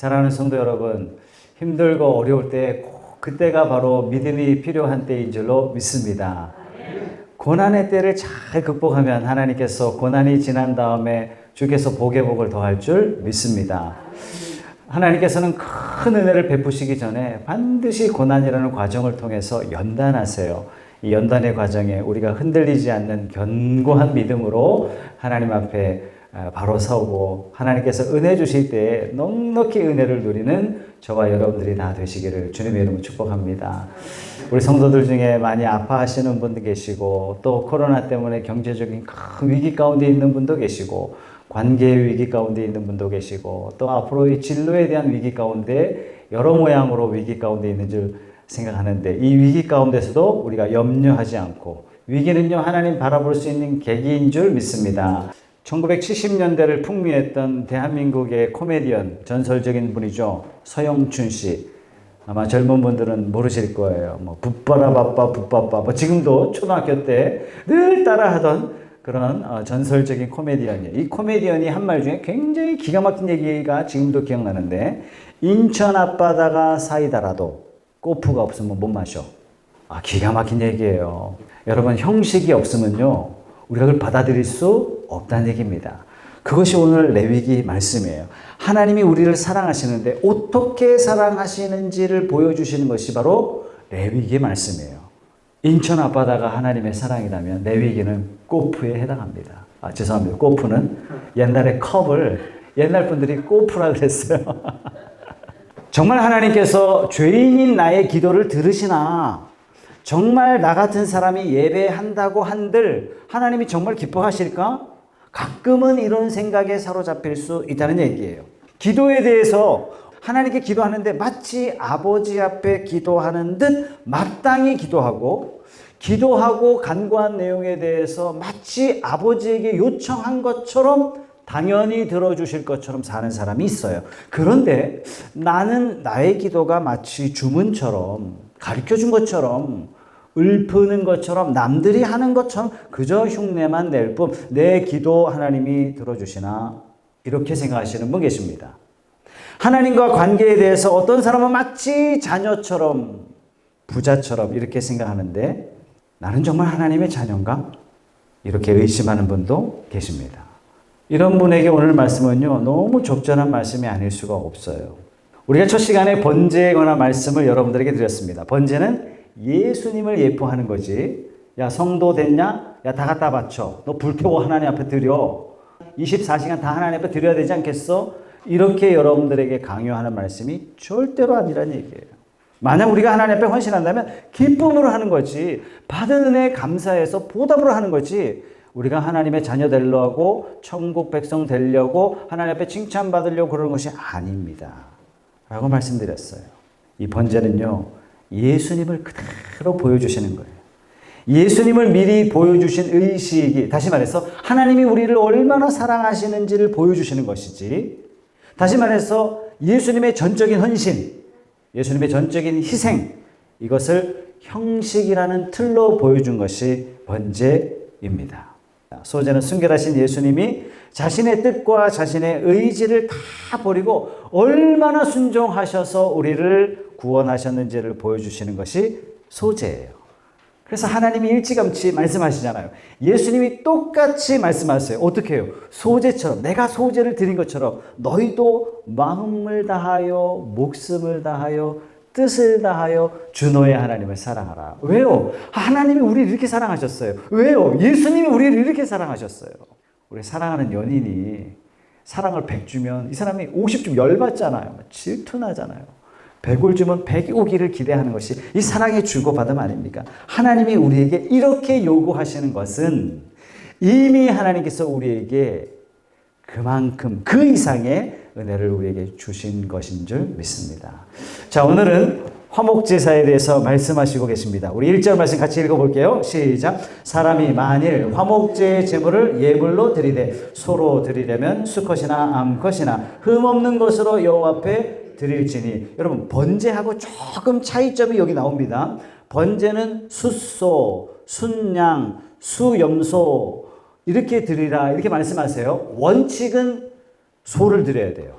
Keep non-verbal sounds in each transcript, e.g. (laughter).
사랑하는 성도 여러분, 힘들고 어려울 때꼭 그때가 바로 믿음이 필요한 때인 줄로 믿습니다. 고난의 때를 잘 극복하면 하나님께서 고난이 지난 다음에 주께서 복의 복을 더할 줄 믿습니다. 하나님께서는 큰 은혜를 베푸시기 전에 반드시 고난이라는 과정을 통해서 연단하세요. 이 연단의 과정에 우리가 흔들리지 않는 견고한 믿음으로 하나님 앞에 아, 바로 서고 하나님께서 은혜 주실 때에 넉넉히 은혜를 누리는 저와 여러분들이 다 되시기를 주님의 이름으로 축복합니다. 우리 성도들 중에 많이 아파하시는 분도 계시고 또 코로나 때문에 경제적인 큰 위기 가운데 있는 분도 계시고 관계의 위기 가운데 있는 분도 계시고 또 앞으로의 진로에 대한 위기 가운데 여러 모양으로 위기 가운데 있는 줄 생각하는데 이 위기 가운데서도 우리가 염려하지 않고 위기는요 하나님 바라볼 수 있는 계기인 줄 믿습니다. 1970년대를 풍미했던 대한민국의 코미디언 전설적인 분이죠 서영춘 씨. 아마 젊은 분들은 모르실 거예요. 뭐 붓바라 바빠 붓바빠 뭐 지금도 초등학교 때 늘 따라하던 그런 어, 전설적인 코미디언이에요. 이 코미디언이 한 말 중에 굉장히 기가 막힌 얘기가 지금도 기억나는데 인천 앞바다가 사이다라도 꼬프가 없으면 못 마셔. 아 기가 막힌 얘기예요. 여러분 형식이 없으면요 우리가 그걸 받아들일 수 없다는 얘기입니다. 그것이 오늘 레위기 말씀이에요. 하나님이 우리를 사랑하시는데 어떻게 사랑하시는지를 보여주시는 것이 바로 레위기 말씀이에요. 인천 앞바다가 하나님의 사랑이라면 레위기는 꼬프에 해당합니다. 아, 죄송합니다. 꼬프는 옛날에 컵을 옛날 분들이 꼬프라 그랬어요. (laughs) 정말 하나님께서 죄인인 나의 기도를 들으시나 정말 나 같은 사람이 예배한다고 한들 하나님이 정말 기뻐하실까? 가끔은 이런 생각에 사로잡힐 수 있다는 얘기예요. 기도에 대해서 하나님께 기도하는데 마치 아버지 앞에 기도하는 듯 마땅히 기도하고 기도하고 간구한 내용에 대해서 마치 아버지에게 요청한 것처럼 당연히 들어주실 것처럼 사는 사람이 있어요. 그런데 나는 나의 기도가 마치 주문처럼 가르쳐 준 것처럼 읊는 것처럼 남들이 하는 것처럼 그저 흉내만 낼 뿐 내 기도 하나님이 들어주시나 이렇게 생각하시는 분 계십니다. 하나님과 관계에 대해서 어떤 사람은 마치 자녀처럼 부자처럼 이렇게 생각하는데 나는 정말 하나님의 자녀인가? 이렇게 의심하는 분도 계십니다. 이런 분에게 오늘 말씀은요, 너무 적절한 말씀이 아닐 수가 없어요. 우리가 첫 시간에 번제에 관한 말씀을 여러분들에게 드렸습니다. 번제는 예수님을 예뻐하는 거지. 야, 성도 됐냐? 야, 다 갖다 바쳐. 너 불태워 하나님 앞에 드려. 24시간 다 하나님 앞에 드려야 되지 않겠어? 이렇게 여러분들에게 강요하는 말씀이 절대로 아니라는 얘기예요. 만약 우리가 하나님 앞에 헌신한다면 기쁨으로 하는 거지. 받은 은혜 감사해서 보답으로 하는 거지. 우리가 하나님의 자녀 되려고 천국 백성 되려고 하나님 앞에 칭찬받으려고 그러는 것이 아닙니다. 라고 말씀드렸어요. 이 번제는요. 예수님을 그대로 보여주시는 거예요. 예수님을 미리 보여주신 의식이 다시 말해서 하나님이 우리를 얼마나 사랑하시는지를 보여주시는 것이지 다시 말해서 예수님의 전적인 헌신, 예수님의 전적인 희생 이것을 형식이라는 틀로 보여준 것이 번제입니다. 소제는 순결하신 예수님이 자신의 뜻과 자신의 의지를 다 버리고 얼마나 순종하셔서 우리를 구원하셨는지를 보여주시는 것이 소제예요. 그래서 하나님이 일찌감치 말씀하시잖아요. 예수님이 똑같이 말씀하세요. 어떻게 해요? 소제처럼, 내가 소제를 드린 것처럼 너희도 마음을 다하여, 목숨을 다하여, 뜻을 다하여 주 너의 하나님을 사랑하라. 왜요? 하나님이 우리를 이렇게 사랑하셨어요. 왜요? 예수님이 우리를 이렇게 사랑하셨어요. 우리 사랑하는 연인이 사랑을 100 주면 이 사람이 50 주면 열받잖아요. 질투나잖아요. 100을 주면 100이 오기를 기대하는 것이 이 사랑의 주고받음 아닙니까? 하나님이 우리에게 이렇게 요구하시는 것은 이미 하나님께서 우리에게 그만큼 그 이상의 은혜를 우리에게 주신 것인 줄 믿습니다. 자, 오늘은 화목제사에 대해서 말씀하시고 계십니다. 우리 1절 말씀 같이 읽어볼게요. 시작. 사람이 만일 화목제의 제물을 예물로 드리되 소로 드리려면 수컷이나 암컷이나 흠없는 것으로 여호와 앞에 드릴지니 여러분 번제하고 조금 차이점이 여기 나옵니다. 번제는 숫소, 순양, 수염소 이렇게 드리라 이렇게 말씀하세요. 원칙은 소를 드려야 돼요.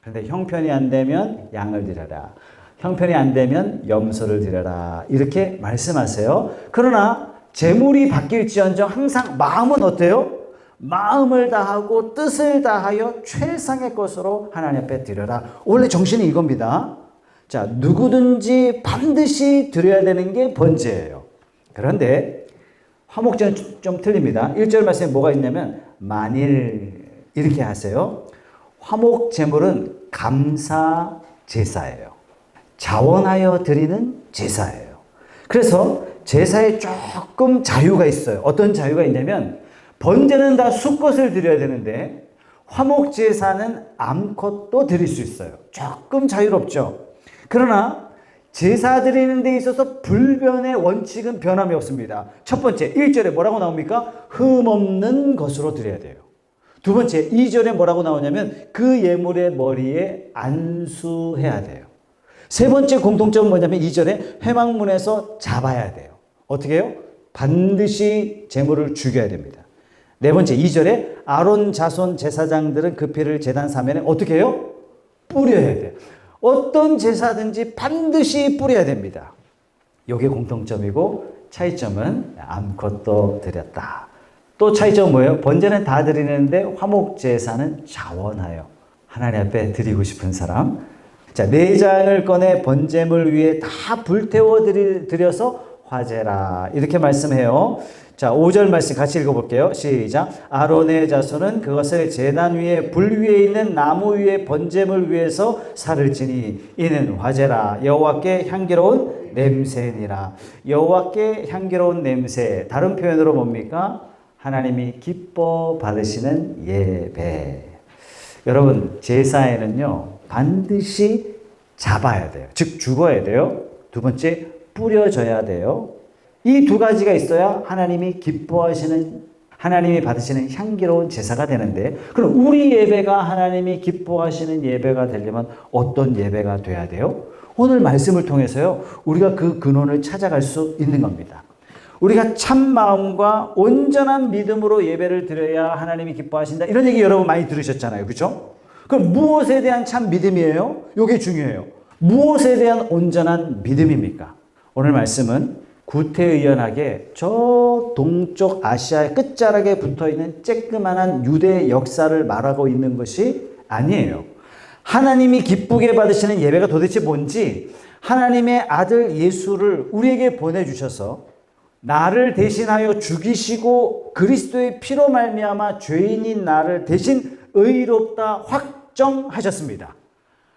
그런데 형편이 안 되면 양을 드려라. 형편이 안 되면 염소를 드려라. 이렇게 말씀하세요. 그러나 재물이 바뀔지언정 항상 마음은 어때요? 마음을 다하고 뜻을 다하여 최상의 것으로 하나님 앞에 드려라. 원래 정신이 이겁니다. 자, 누구든지 반드시 드려야 되는 게 번제예요. 그런데 화목제는 좀, 좀 틀립니다. 1절 말씀에 뭐가 있냐면 만일 이렇게 하세요. 화목 제물은 감사 제사예요. 자원하여 드리는 제사예요. 그래서 제사에 조금 자유가 있어요. 어떤 자유가 있냐면 번제는 다 수컷을 드려야 되는데 화목 제사는 암컷도 드릴 수 있어요. 조금 자유롭죠. 그러나 제사 드리는 데 있어서 불변의 원칙은 변함이 없습니다. 첫 번째, 1절에 뭐라고 나옵니까? 흠없는 것으로 드려야 돼요. 두 번째, 2절에 뭐라고 나오냐면 그 예물의 머리에 안수해야 돼요. 세 번째 공통점은 뭐냐면 2절에 회막문에서 잡아야 돼요. 어떻게 해요? 반드시 제물을 죽여야 됩니다. 네 번째 2절에 아론 자손 제사장들은 그 피를 제단 사면에 어떻게 해요? 뿌려야 돼요. 어떤 제사든지 반드시 뿌려야 됩니다. 이게 공통점이고 차이점은 암컷도 드렸다. 또 차이점은 뭐예요? 번제는 다 드리는데 화목 제사는 자원하여 하나님 앞에 드리고 싶은 사람. 자, 내장을 꺼내 번제물 위에 다 불태워 드려서 화제라. 이렇게 말씀해요. 자, 5절 말씀 같이 읽어볼게요. 시작. 아론의 자손은 그것을 재단 위에 불 위에 있는 나무 위에 번제물 위에서 살을 지니 이는 화제라. 여호와께 향기로운 냄새니라. 여호와께 향기로운 냄새. 다른 표현으로 뭡니까? 하나님이 기뻐 받으시는 예배. 여러분, 제사에는요, 반드시 잡아야 돼요. 즉, 죽어야 돼요. 두 번째, 뿌려져야 돼요. 이 두 가지가 있어야 하나님이 기뻐하시는, 하나님이 받으시는 향기로운 제사가 되는데, 그럼 우리 예배가 하나님이 기뻐하시는 예배가 되려면 어떤 예배가 돼야 돼요? 오늘 말씀을 통해서요, 우리가 그 근원을 찾아갈 수 있는 겁니다. 우리가 참 마음과 온전한 믿음으로 예배를 드려야 하나님이 기뻐하신다. 이런 얘기 여러분 많이 들으셨잖아요. 그렇죠? 그럼 무엇에 대한 참 믿음이에요? 이게 중요해요. 무엇에 대한 온전한 믿음입니까? 오늘 말씀은 구태의연하게 저 동쪽 아시아의 끝자락에 붙어 있는 쬐끄만한 유대 역사를 말하고 있는 것이 아니에요. 하나님이 기쁘게 받으시는 예배가 도대체 뭔지 하나님의 아들 예수를 우리에게 보내주셔서 나를 대신하여 죽이시고 그리스도의 피로 말미암아 죄인인 나를 대신 의롭다 확정하셨습니다.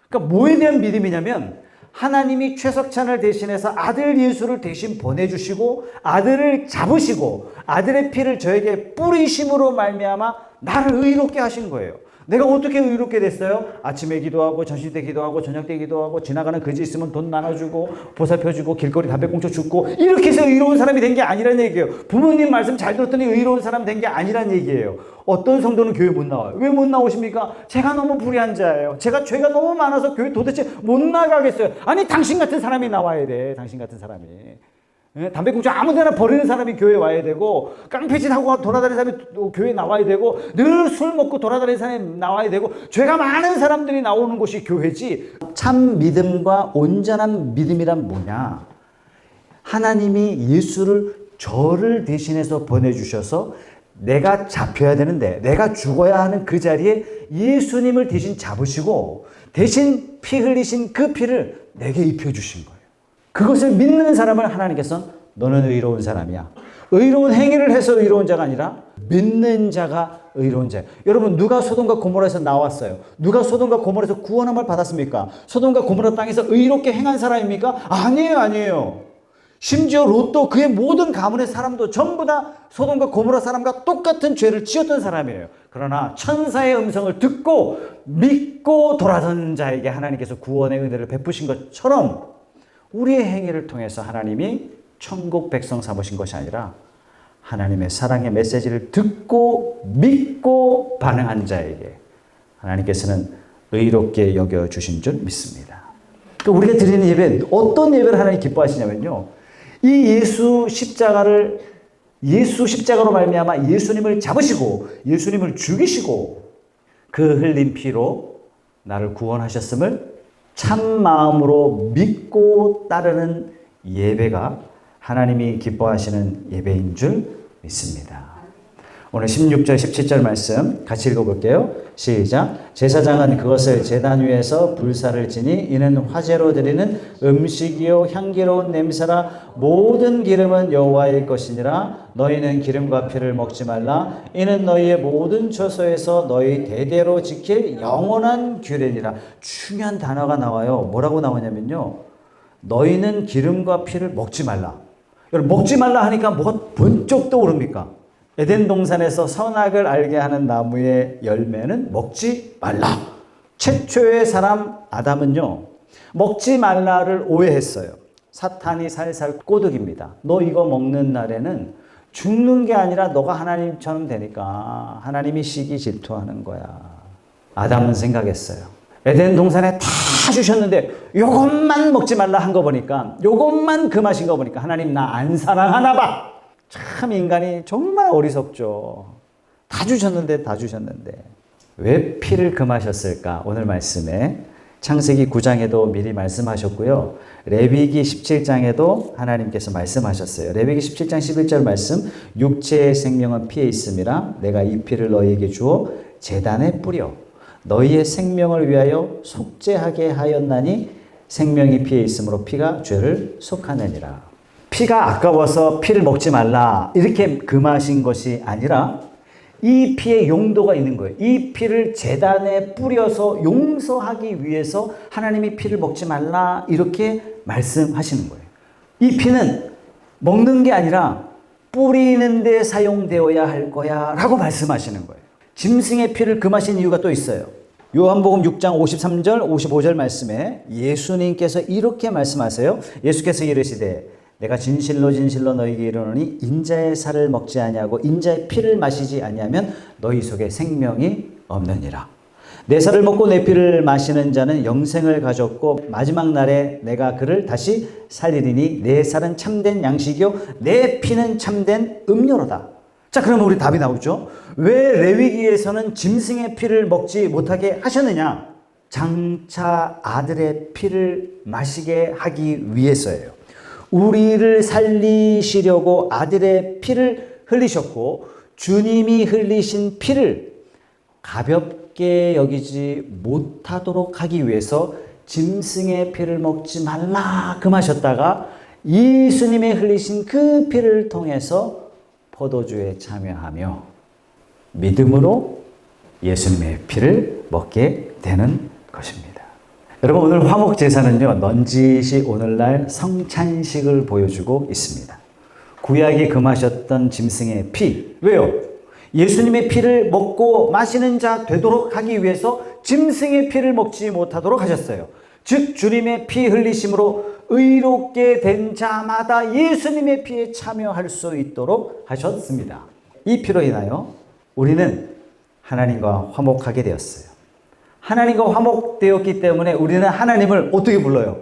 그러니까 뭐에 대한 믿음이냐면 하나님이 최석찬을 대신해서 아들 예수를 대신 보내주시고 아들을 잡으시고 아들의 피를 저에게 뿌리심으로 말미암아 나를 의롭게 하신 거예요. 내가 어떻게 의롭게 됐어요? 아침에 기도하고 점심 때 기도하고 저녁 때 기도하고 지나가는 거지 있으면 돈 나눠주고 보살펴주고 길거리 담배꽁초 줍고 이렇게 해서 의로운 사람이 된 게 아니란 얘기예요. 부모님 말씀 잘 들었더니 의로운 사람 된 게 아니란 얘기예요. 어떤 성도는 교회 못 나와요. 왜 못 나오십니까? 제가 너무 불의한 자예요. 제가 죄가 너무 많아서 교회 도대체 못 나가겠어요. 아니 당신 같은 사람이 나와야 돼. 당신 같은 사람이. 예? 담배꽁초 아무 데나 버리는 사람이 교회 와야 되고 깡패짓 하고 돌아다니는 사람이 또 교회 나와야 되고 늘 술 먹고 돌아다니는 사람이 나와야 되고 죄가 많은 사람들이 나오는 곳이 교회지 참 믿음과 온전한 믿음이란 뭐냐 하나님이 예수를 저를 대신해서 보내주셔서 내가 잡혀야 되는데 내가 죽어야 하는 그 자리에 예수님을 대신 잡으시고 대신 피 흘리신 그 피를 내게 입혀주신 거예요. 그것을 믿는 사람을 하나님께서 너는 의로운 사람이야. 의로운 행위를 해서 의로운 자가 아니라 믿는 자가 의로운 자. 여러분 누가 소돔과 고모라에서 나왔어요? 누가 소돔과 고모라에서 구원함을 받았습니까? 소돔과 고모라 땅에서 의롭게 행한 사람입니까? 아니에요, 아니에요. 심지어 롯도 그의 모든 가문의 사람도 전부 다 소돔과 고모라 사람과 똑같은 죄를 지었던 사람이에요. 그러나 천사의 음성을 듣고 믿고 돌아선 자에게 하나님께서 구원의 은혜를 베푸신 것처럼 우리의 행위를 통해서 하나님이 천국 백성 삼으신 것이 아니라 하나님의 사랑의 메시지를 듣고 믿고 반응한 자에게 하나님께서는 의롭게 여겨 주신 줄 믿습니다. 그러니까 우리가 드리는 예배 어떤 예배를 하나님 기뻐하시냐면요. 이 예수 십자가를 예수 십자가로 말미암아 예수님을 잡으시고 예수님을 죽이시고 그 흘린 피로 나를 구원하셨음을 참 마음으로 믿고 따르는 예배가 하나님이 기뻐하시는 예배인 줄 믿습니다. 오늘 16절, 17절 말씀 같이 읽어볼게요. 시작. 제사장은 그것을 제단 위에서 불사를 지니 이는 화제로 드리는 음식이요 향기로운 냄새라 모든 기름은 여호와의 것이니라 너희는 기름과 피를 먹지 말라 이는 너희의 모든 처소에서 너희 대대로 지킬 영원한 규례니라 중요한 단어가 나와요. 뭐라고 나오냐면요. 너희는 기름과 피를 먹지 말라. 여러분 먹지 말라 하니까 뭐가 번쩍 떠오릅니까? 에덴 동산에서 선악을 알게 하는 나무의 열매는 먹지 말라. 최초의 사람 아담은요. 먹지 말라를 오해했어요. 사탄이 살살 꼬드깁니다. 너 이거 먹는 날에는 죽는 게 아니라 너가 하나님처럼 되니까 하나님이 시기 질투하는 거야. 아담은 생각했어요. 에덴 동산에 다 주셨는데 요것만 먹지 말라 한 거 보니까 요것만 금하신 거 보니까 하나님 나 안 사랑하나 봐. 참 인간이 정말 어리석죠. 다 주셨는데 다 주셨는데 왜 피를 금하셨을까? 오늘 말씀에 창세기 9장에도 미리 말씀하셨고요. 레위기 17장에도 하나님께서 말씀하셨어요. 레위기 17장 11절 말씀 육체의 생명은 피에 있음이라 내가 이 피를 너희에게 주어 제단에 뿌려 너희의 생명을 위하여 속죄하게 하였나니 생명이 피에 있으므로 피가 죄를 속하느니라. 피가 아까워서 피를 먹지 말라 이렇게 금하신 것이 아니라 이 피의 용도가 있는 거예요. 이 피를 재단에 뿌려서 용서하기 위해서 하나님이 피를 먹지 말라 이렇게 말씀하시는 거예요. 이 피는 먹는 게 아니라 뿌리는 데 사용되어야 할 거야 라고 말씀하시는 거예요. 짐승의 피를 금하신 이유가 또 있어요. 요한복음 6장 53절 55절 말씀에 예수님께서 이렇게 말씀하세요. 예수께서 이르시되 내가 진실로 진실로 너희에게 이르노니 인자의 살을 먹지 아니하고 인자의 피를 마시지 아니하면 너희 속에 생명이 없느니라. 내 살을 먹고 내 피를 마시는 자는 영생을 가졌고 마지막 날에 내가 그를 다시 살리리니 내 살은 참된 양식이요 내 피는 참된 음료로다. 자, 그러면 우리 답이 나오죠. 왜 레위기에서는 짐승의 피를 먹지 못하게 하셨느냐? 장차 아들의 피를 마시게 하기 위해서예요. 우리를 살리시려고 아들의 피를 흘리셨고 주님이 흘리신 피를 가볍게 여기지 못하도록 하기 위해서 짐승의 피를 먹지 말라 금하셨다가 예수님의 흘리신 그 피를 통해서 포도주에 참여하며 믿음으로 예수님의 피를 먹게 되는 것입니다. 여러분 오늘 화목 제사는요 넌지시 오늘날 성찬식을 보여주고 있습니다. 구약이 금하셨던 짐승의 피 왜요? 예수님의 피를 먹고 마시는 자 되도록 하기 위해서 짐승의 피를 먹지 못하도록 하셨어요. 즉 주님의 피 흘리심으로 의롭게 된 자마다 예수님의 피에 참여할 수 있도록 하셨습니다. 이 피로 인하여 우리는 하나님과 화목하게 되었어요. 하나님과 화목되었기 때문에 우리는 하나님을 어떻게 불러요?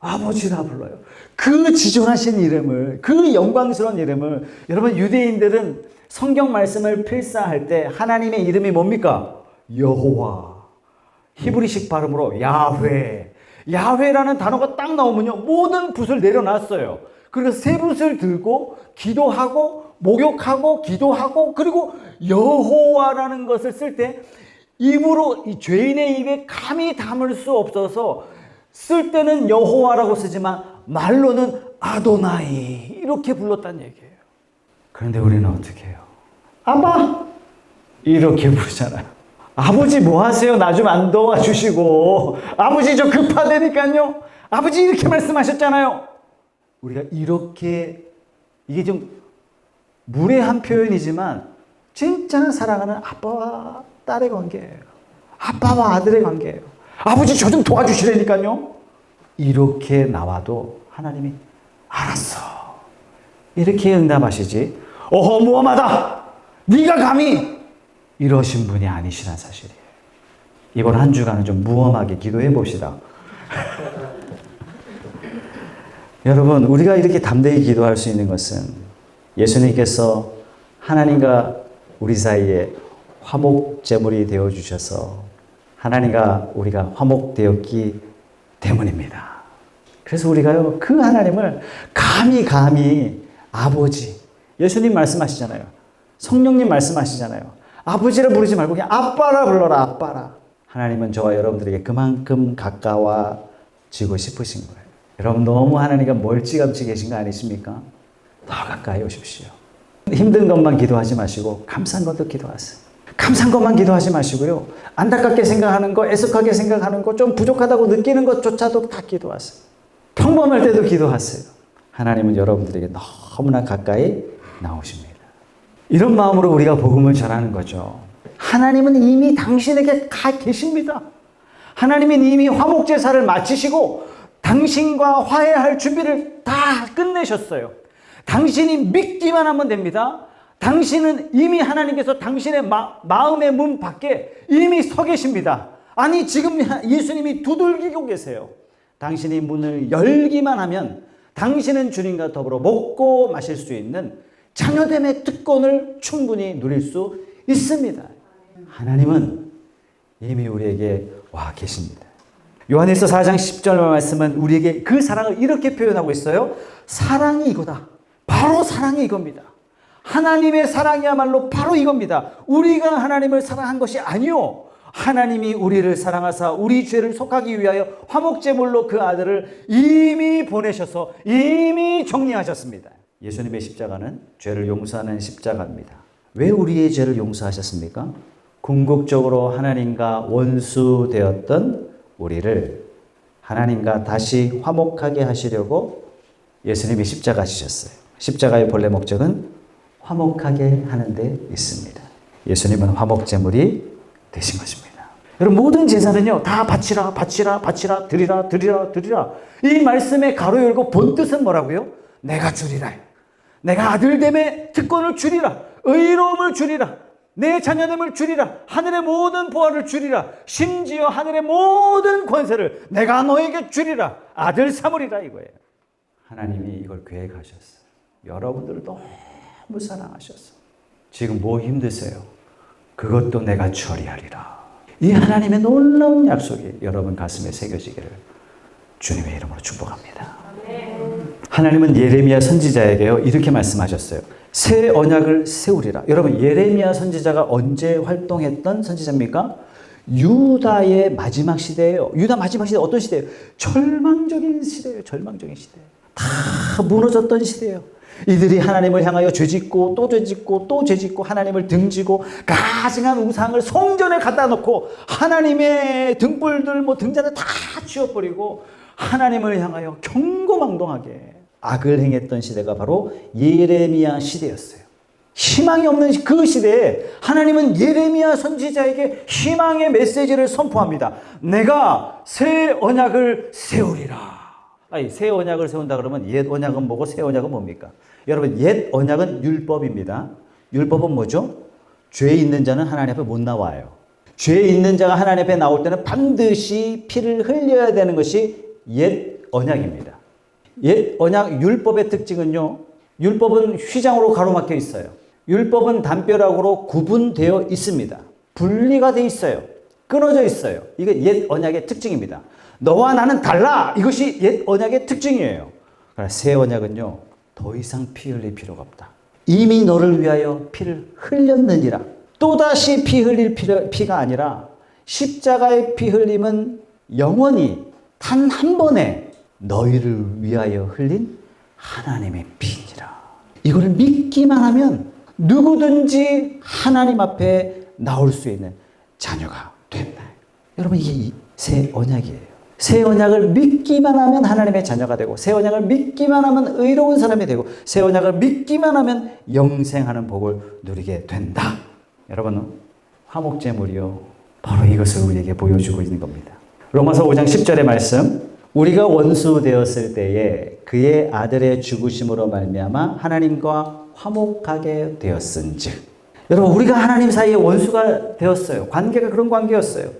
아버지라 불러요. 그 지존하신 이름을, 그 영광스러운 이름을, 여러분, 유대인들은 성경 말씀을 필사할 때 하나님의 이름이 뭡니까? 여호와. 히브리식 발음으로 야훼. 야훼라는 단어가 딱 나오면요. 모든 붓을 내려놨어요. 그리고 세 붓을 들고 기도하고 목욕하고 기도하고 그리고 여호와라는 것을 쓸 때 입으로 이 죄인의 입에 감히 담을 수 없어서 쓸 때는 여호와라고 쓰지만 말로는 아도나이 이렇게 불렀다는 얘기예요. 그런데 우리는 어떻게 해요? 아빠 이렇게 부르잖아요. 아버지 뭐 하세요? 나 좀 안 도와주시고 아버지 저 급하다니까요. 아버지 이렇게 말씀하셨잖아요. 우리가 이렇게 이게 좀 무례한 표현이지만 진짜 사랑하는 아빠와 딸의 관계예요. 아빠와 아들의 관계예요. 아버지 저 좀 도와주시라니까요. 이렇게 나와도 하나님이 알았어. 이렇게 응답하시지. 어허 무엄하다. 네가 감히 이러신 분이 아니시란 사실이에요. 이번 한 주간은 좀 무엄하게 기도해 봅시다. (laughs) 여러분, 우리가 이렇게 담대히 기도할 수 있는 것은 예수님께서 하나님과 우리 사이에 화목 제물이 되어 주셔서 하나님과 우리가 화목되었기 때문입니다. 그래서 우리가요, 그 하나님을 감히 감히 아버지, 예수님 말씀하시잖아요. 성령님 말씀하시잖아요. 아버지를 부르지 말고 그냥 아빠라 불러라, 아빠라. 하나님은 저와 여러분들에게 그만큼 가까워지고 싶으신 거예요. 여러분 너무 하나님과 멀찌감치 계신 거 아니십니까? 더 가까이 오십시오. 힘든 것만 기도하지 마시고 감사한 것도 기도하세요. 감사한 것만 기도하지 마시고요. 안타깝게 생각하는 거, 애석하게 생각하는 거, 좀 부족하다고 느끼는 것조차도 다 기도하세요. 평범할 때도 기도하세요. 하나님은 여러분들에게 너무나 가까이 나오십니다. 이런 마음으로 우리가 복음을 전하는 거죠. 하나님은 이미 당신에게 가 계십니다. 하나님은 이미 화목 제사를 마치시고 당신과 화해할 준비를 다 끝내셨어요. 당신이 믿기만 하면 됩니다. 당신은 이미 하나님께서 당신의 마, 마음의 문 밖에 이미 서 계십니다. 아니 지금 예수님이 두들기고 계세요. 당신이 문을 열기만 하면 당신은 주님과 더불어 먹고 마실 수 있는 자녀됨의 특권을 충분히 누릴 수 있습니다. 하나님은 이미 우리에게 와 계십니다. 요한일서 4장 10절 말씀은 우리에게 그 사랑을 이렇게 표현하고 있어요. 사랑이 이거다. 바로 사랑이 이겁니다. 하나님의 사랑이야말로 바로 이겁니다. 우리가 하나님을 사랑한 것이 아니요. 하나님이 우리를 사랑하사 우리 죄를 속하기 위하여 화목제물로 그 아들을 이미 보내셔서 이미 정리하셨습니다. 예수님의 십자가는 죄를 용서하는 십자가입니다. 왜 우리의 죄를 용서하셨습니까? 궁극적으로 하나님과 원수 되었던 우리를 하나님과 다시 화목하게 하시려고 예수님이 십자가 지셨어요. 십자가의 본래 목적은 화목하게 하는 데 있습니다. 예수님은 화목제물이 되신 것입니다. 여러분 모든 제사는요 다 바치라 바치라 바치라 드리라 드리라 드리라. 이 말씀에 가로 열고 본 뜻은 뭐라고요? 내가 주리라. 내가 아들 됨의 특권을 주리라. 의로움을 주리라. 내 자녀됨을 주리라. 하늘의 모든 보화를 주리라. 심지어 하늘의 모든 권세를 내가 너에게 주리라. 아들 삼으리라 이거예요. 하나님이 이걸 계획하셨어요. 여러분들을 너무 사랑하셨어 지금 뭐 힘드세요? 그것도 내가 처리하리라 이 하나님의 놀라운 약속이 여러분 가슴에 새겨지기를 주님의 이름으로 축복합니다. 하나님은 예레미야 선지자에게요 이렇게 말씀하셨어요. 새 언약을 세우리라. 여러분 예레미야 선지자가 언제 활동했던 선지자입니까? 유다의 마지막 시대예요. 유다 마지막 시대 어떤 시대예요? 절망적인 시대예요. 절망적인 시대. 다 무너졌던 시대예요. 이들이 하나님을 향하여 죄짓고 또 죄짓고 또 죄짓고 하나님을 등지고 가증한 우상을 성전에 갖다 놓고 하나님의 등불들 뭐 등잔을 다 치워버리고 하나님을 향하여 경고망동하게 악을 행했던 시대가 바로 예레미야 시대였어요. 희망이 없는 그 시대에 하나님은 예레미야 선지자에게 희망의 메시지를 선포합니다. 내가 새 언약을 세우리라. 아니, 새 언약을 세운다 그러면 옛 언약은 뭐고 새 언약은 뭡니까? 여러분, 옛 언약은 율법입니다. 율법은 뭐죠? 죄 있는 자는 하나님 앞에 못 나와요. 죄 있는 자가 하나님 앞에 나올 때는 반드시 피를 흘려야 되는 것이 옛 언약입니다. 옛 언약 율법의 특징은요. 율법은 휘장으로 가로막혀 있어요. 율법은 담벼락으로 구분되어 있습니다. 분리가 돼 있어요. 끊어져 있어요. 이게 옛 언약의 특징입니다. 너와 나는 달라. 이것이 옛 언약의 특징이에요. 새 언약은요. 더 이상 피 흘릴 필요가 없다. 이미 너를 위하여 피를 흘렸느니라. 또다시 피 흘릴 피가 아니라 십자가의 피 흘림은 영원히 단 한 번에 너희를 위하여 흘린 하나님의 피니라. 이거를 믿기만 하면 누구든지 하나님 앞에 나올 수 있는 자녀가 된다. 여러분 이게 새 언약이에요. 새 언약을 믿기만 하면 하나님의 자녀가 되고 새 언약을 믿기만 하면 의로운 사람이 되고 새 언약을 믿기만 하면 영생하는 복을 누리게 된다. 여러분 화목제물이요 바로 이것을 우리에게 보여주고 있는 겁니다. 로마서 5장 10절의 말씀 우리가 원수 되었을 때에 그의 아들의 죽으심으로 말미암아 하나님과 화목하게 되었은즉 여러분 우리가 하나님 사이에 원수가 되었어요. 관계가 그런 관계였어요.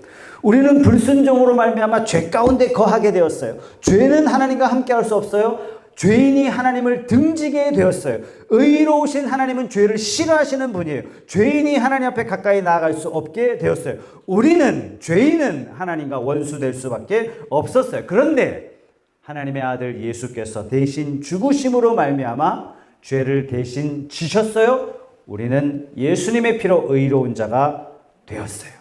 우리는 불순종으로 말미암아 죄 가운데 거하게 되었어요. 죄는 하나님과 함께 할 수 없어요. 죄인이 하나님을 등지게 되었어요. 의로우신 하나님은 죄를 싫어하시는 분이에요. 죄인이 하나님 앞에 가까이 나아갈 수 없게 되었어요. 우리는 죄인은 하나님과 원수 될 수밖에 없었어요. 그런데 하나님의 아들 예수께서 대신 죽으심으로 말미암아 죄를 대신 지셨어요. 우리는 예수님의 피로 의로운 자가 되었어요.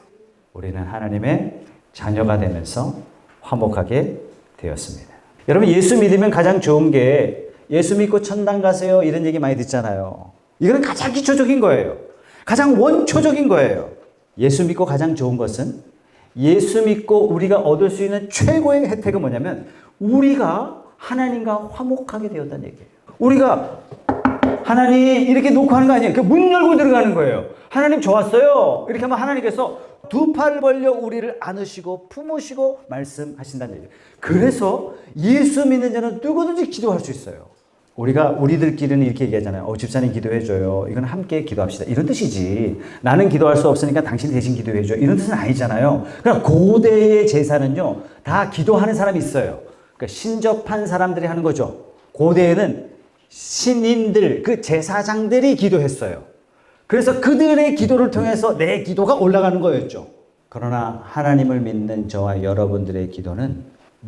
우리는 하나님의 자녀가 되면서 화목하게 되었습니다. 여러분 예수 믿으면 가장 좋은 게 예수 믿고 천당 가세요 이런 얘기 많이 듣잖아요. 이거는 가장 기초적인 거예요. 가장 원초적인 거예요. 예수 믿고 가장 좋은 것은 예수 믿고 우리가 얻을 수 있는 최고의 혜택은 뭐냐면 우리가 하나님과 화목하게 되었다는 얘기예요. 우리가 하나님 이렇게 놓고 하는 거 아니에요. 그문 열고 들어가는 거예요. 하나님 좋았어요. 이렇게 하면 하나님께서 두팔 벌려 우리를 안으시고 품으시고 말씀하신다는 얘기예요. 그래서 예수 믿는 자는 누구든지 기도할 수 있어요. 우리가 우리들끼리는 이렇게 얘기하잖아요. 어, 집사님 기도해줘요. 이건 함께 기도합시다. 이런 뜻이지. 나는 기도할 수 없으니까 당신 대신 기도해줘. 이런 뜻은 아니잖아요. 그럼 고대의 제사는요, 다 기도하는 사람이 있어요. 그러니까 신접한 사람들이 하는 거죠. 고대에는 신인들, 그 제사장들이 기도했어요. 그래서 그들의 기도를 통해서 내 기도가 올라가는 거였죠. 그러나 하나님을 믿는 저와 여러분들의 기도는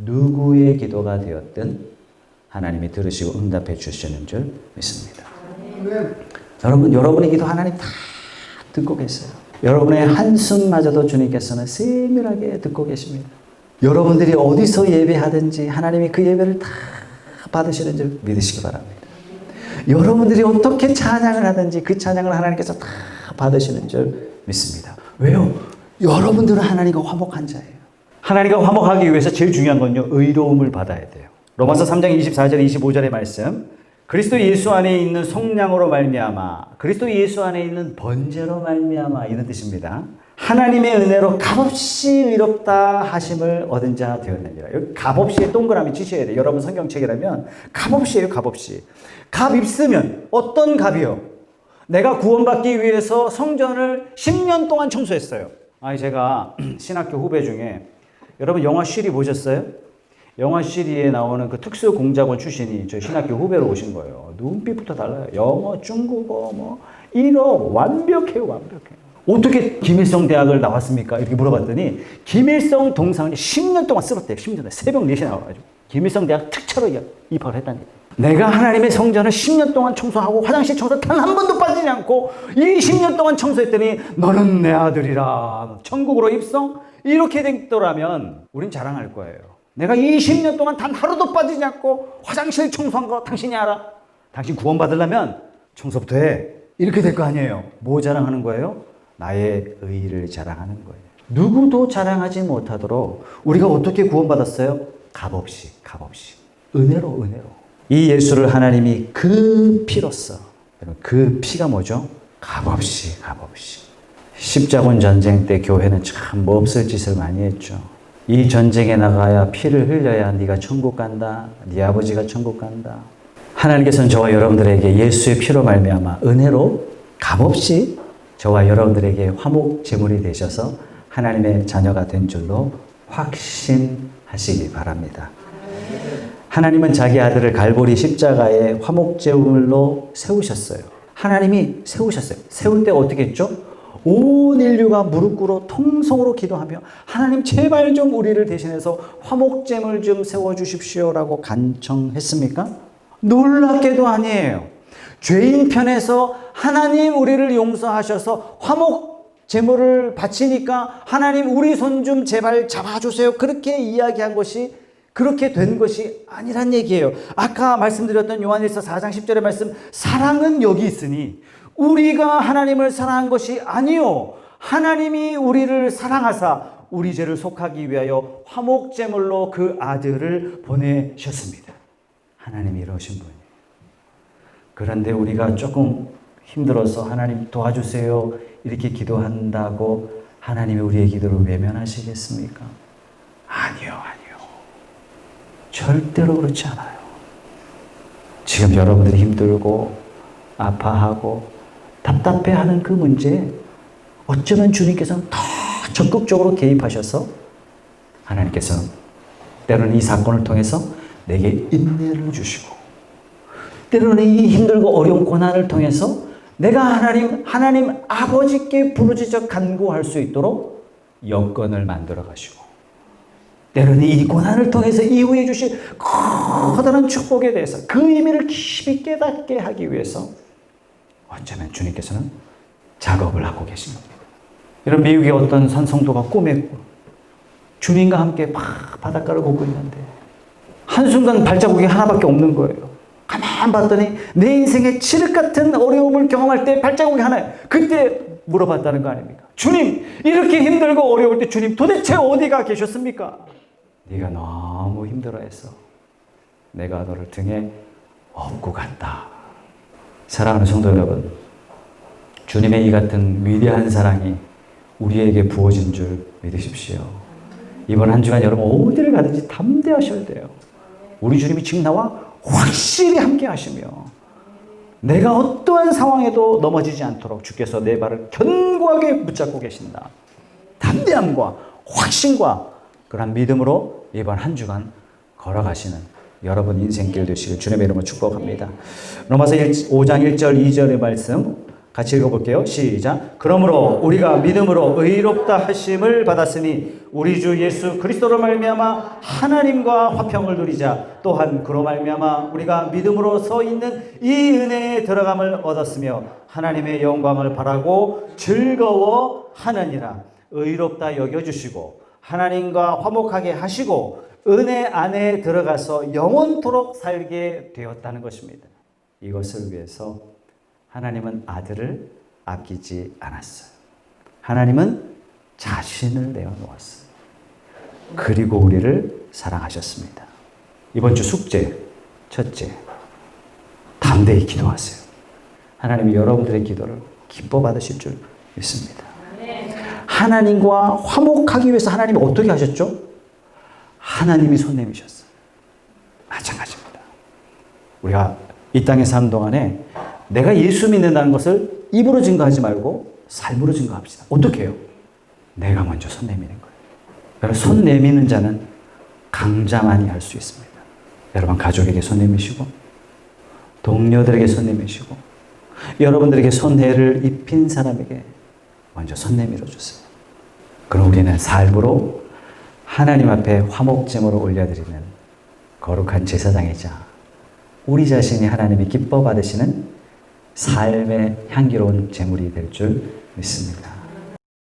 누구의 기도가 되었든 하나님이 들으시고 응답해 주시는 줄 믿습니다. 여러분, 여러분의 기도 하나님 다 듣고 계세요. 여러분의 한숨마저도 주님께서는 세밀하게 듣고 계십니다. 여러분들이 어디서 예배하든지 하나님이 그 예배를 다 받으시는 줄 믿으시기 바랍니다. 여러분들이 어떻게 찬양을 하든지 그 찬양을 하나님께서 다 받으시는 줄 믿습니다. 왜요? 여러분들은 하나님과 화목한 자예요. 하나님과 화목하기 위해서 제일 중요한 건요, 의로움을 받아야 돼요. 로마서 3장 24절 25절의 말씀. 그리스도 예수 안에 있는 성량으로 말미암아 그리스도 예수 안에 있는 번제로 말미암아 이런 뜻입니다. 하나님의 은혜로 값없이 의롭다 하심을 얻은 자 되었느니라. 여기 값없이에 동그라미 치셔야 돼요. 여러분 성경책이라면 값없이에요, 값없이. 값 있으면 어떤 값이요? 내가 구원받기 위해서 성전을 10년 동안 청소했어요. 아니 제가 (clears throat) 신학교 후배 중에 여러분 영화 쉬리 보셨어요? 영화 시리에 나오는 그 특수 공작원 출신이 저희 신학교 후배로 오신 거예요. 눈빛부터 달라요. 영어, 중국어, 뭐 일어 완벽해요, 완벽해요. 어떻게 김일성 대학을 나왔습니까? 이렇게 물어봤더니 김일성 동상을 10년 동안 쓸었대요. 10년 동안 새벽 4시에 나와가지고 김일성 대학 특차로 입학을 했다는 얘기예요. 내가 하나님의 성전을 10년 동안 청소하고 화장실 청소 단 한 번도 빠지지 않고 이 10년 동안 청소했더니 너는 내 아들이라 천국으로 입성 이렇게 됐더라면 우린 자랑할 거예요. 내가 20년 동안 단 하루도 빠지지 않고 화장실 청소한 거 당신이 알아? 당신 구원받으려면 청소부터 해. 이렇게 될 거 아니에요. 뭐 자랑하는 거예요? 나의 의를 자랑하는 거예요. 누구도 자랑하지 못하도록 우리가 어떻게 구원받았어요? 값없이, 값없이. 은혜로, 은혜로. 이 예수를 하나님이 그 피로써, 그 피가 뭐죠? 값없이, 값없이. 십자군 전쟁 때 교회는 참 몹쓸 짓을 많이 했죠. 이 전쟁에 나가야 피를 흘려야 네가 천국 간다. 네 아버지가 천국 간다. 하나님께서는 저와 여러분들에게 예수의 피로 말미암아 은혜로 값없이 저와 여러분들에게 화목 제물이 되셔서 하나님의 자녀가 된 줄로 확신하시기 바랍니다. 하나님은 자기 아들을 갈보리 십자가에 화목 제물로 세우셨어요. 하나님이 세우셨어요. 세울 때 어떻게 했죠? 온 인류가 무릎 꿇어 통성으로 기도하며 하나님 제발 좀 우리를 대신해서 화목제물 좀 세워 주십시오라고 간청했습니까? 놀랍게도 아니에요. 죄인 편에서 하나님 우리를 용서하셔서 화목 제물을 바치니까 하나님 우리 손 좀 제발 잡아주세요. 그렇게 이야기한 것이 그렇게 된 것이 아니란 얘기예요. 아까 말씀드렸던 요한일서 4장 10절의 말씀 사랑은 여기 있으니 우리가 하나님을 사랑한 것이 아니요 하나님이 우리를 사랑하사 우리 죄를 속하기 위하여 화목제물로 그 아들을 보내셨습니다. 하나님이 이러신 분이에요. 그런데 우리가 조금 힘들어서 하나님 도와주세요 이렇게 기도한다고 하나님이 우리의 기도를 외면하시겠습니까? 아니요, 아니요. 절대로 그렇지 않아요. 지금 여러분들이 힘들고 아파하고 답답해하는 그 문제 어쩌면 주님께서는 더 적극적으로 개입하셔서 하나님께서 때로는 이 사건을 통해서 내게 인내를 주시고 때로는 이 힘들고 어려운 고난을 통해서 내가 하나님, 하나님 아버지께 부르짖어 간구할 수 있도록 여건을 만들어 가시고 때로는 이 고난을 통해서 이후에 주신 커다란 축복에 대해서 그 의미를 깊이 깨닫게 하기 위해서 어쩌면 주님께서는 작업을 하고 계신 겁니다. 이런 미국의 어떤 산성도가 꿈에 주님과 함께 막 바닷가를 걷고 있는데 한순간 발자국이 하나밖에 없는 거예요. 가만 봤더니 내 인생의 칠흑 같은 어려움을 경험할 때 발자국이 하나예요. 그때 물어봤다는 거 아닙니까? 주님, 이렇게 힘들고 어려울 때 주님 도대체 어디가 계셨습니까? 네가 너무 힘들어해서 내가 너를 등에 업고 갔다. 사랑하는 성도 여러분, 주님의 이 같은 위대한 사랑이 우리에게 부어진 줄 믿으십시오. 이번 한 주간 여러분 어디를 가든지 담대하셔야 돼요. 우리 주님이 지금 나와 확실히 함께 하시며 내가 어떠한 상황에도 넘어지지 않도록 주께서 내 발을 견고하게 붙잡고 계신다. 담대함과 확신과 그런 믿음으로 이번 한 주간 걸어가시는 여러분 인생길 되시길 주님의 이름으로 축복합니다. 로마서 5장 1절 2절의 말씀 같이 읽어볼게요. 시작. 그러므로 우리가 믿음으로 의롭다 하심을 받았으니 우리 주 예수 그리스도로 말미암아 하나님과 화평을 누리자. 또한 그로 말미암아 우리가 믿음으로 서 있는 이 은혜에 들어감을 얻었으며 하나님의 영광을 바라고 즐거워하느니라. 의롭다 여겨주시고 하나님과 화목하게 하시고 은혜 안에 들어가서 영원토록 살게 되었다는 것입니다. 이것을 위해서 하나님은 아들을 아끼지 않았어요. 하나님은 자신을 내어놓았어요. 그리고 우리를 사랑하셨습니다. 이번 주 숙제, 첫째, 담대히 기도하세요. 하나님이 여러분들의 기도를 기뻐 받으실 줄 믿습니다. 하나님과 화목하기 위해서 하나님이 어떻게 하셨죠? 하나님이 손 내미셨어요. 마찬가지입니다. 우리가 이 땅에 사는 동안에 내가 예수 믿는다는 것을 입으로 증거하지 말고 삶으로 증거합시다. 어떻게 해요? 내가 먼저 손 내미는 거예요. 여러분, 손 내미는 자는 강자만이 할 수 있습니다. 여러분, 가족에게 손 내미시고, 동료들에게 손 내미시고, 여러분들에게 손해를 입힌 사람에게 먼저 손 내밀어 주세요. 그럼 우리는 삶으로 하나님 앞에 화목제물을 올려드리는 거룩한 제사장이자 우리 자신이 하나님이 기뻐 받으시는 삶의 향기로운 제물이 될 줄 믿습니다.